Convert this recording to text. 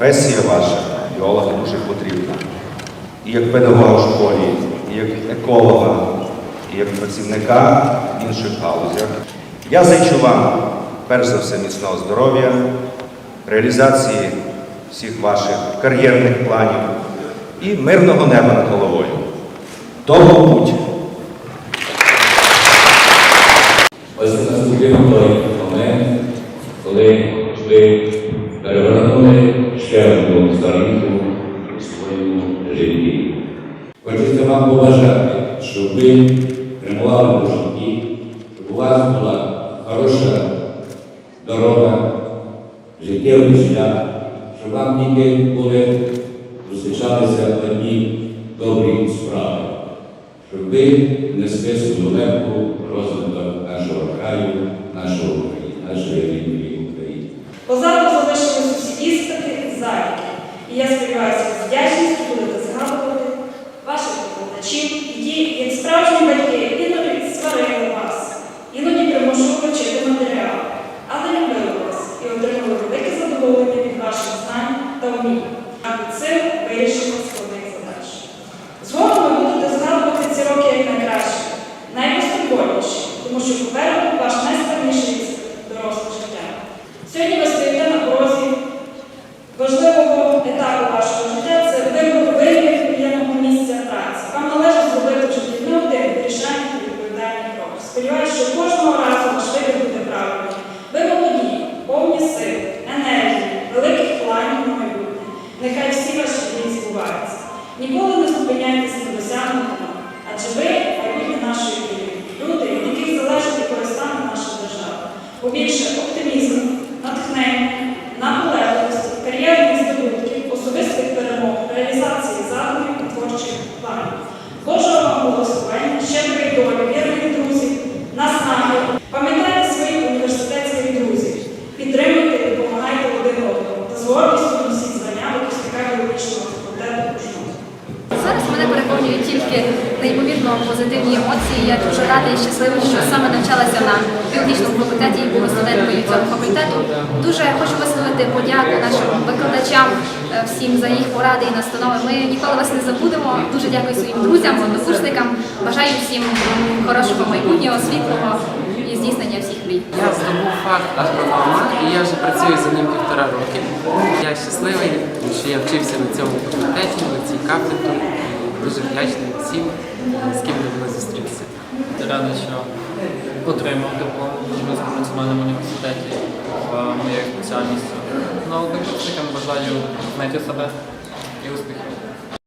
професія ваша, біолога, дуже потрібна. І як педагога в школі, і як еколога, і як працівника в інших галузях. Я зичу вам, перш за все, міцного здоров'я, реалізації всіх ваших кар'єрних планів і мирного неба над головою. Того путь! Ось наступив той момент, коли ви перевернули ще одну сторінку у своєму житті. Хочеться вам побажати, щоб ви прямували по житті, щоб у вас була хороша дорога, життєвий шлях, щоб вам тільки були зустрічалися одні добрі справи щоб ви несли свою лепку в розвиток нашого краю, нашого України, нашої рідної України. Позаду залишились усі іспити і заліки. І я сподіваюся, ви з вдячністю будете згадувати ваших викладачів, які, як справжні батьки, іноді сварили вас, іноді примушували вчити матеріал, але любили вас і отримали велике задоволення від ваших а під цим вирішимо складних задач. Згодом ви будете згадувати ці роки як найкраще, найбезпокійніші, тому що попереду ваш Ніколи не зупиняйтеся на досягнутому, адже ви майбутнє нашої країни, люди, від яких залежить і користане наша держава. Побільше оптимізму, натхнення, наполегливості, кар'єрних здобутків, особистих перемог, реалізації задумів і творчих планів. Божого вам благословення, щедрої долі, вірних друзів, наснаги. Пам'ятайте своїх університетських друзів, підтримуйте і допомагайте один одному мене тільки неймовірно позитивні емоції. Я дуже рада і щаслива, що саме навчалася на біологічному факультеті і була студенткою цього факультету. Дуже хочу висловити подяку нашим викладачам е, всім за їх поради і настанови. Ми ніколи вас не забудемо. Дуже дякую своїм друзям, однокурсникам. Бажаю всім хорошого майбутнього, світлого і здійснення всіх мрій. Я здобув факт агронома і я вже працюю за ним півтора роки. Я щасливий, що я вчився на цьому факультеті, на цій кафедрі. Дуже вдячний всім, з ким ми зустрітися. радий, що отримав диплом в Жмерському національному університеті моєю спеціальністю. Ну, однокурсникам бажаю знайти себе і успіхів.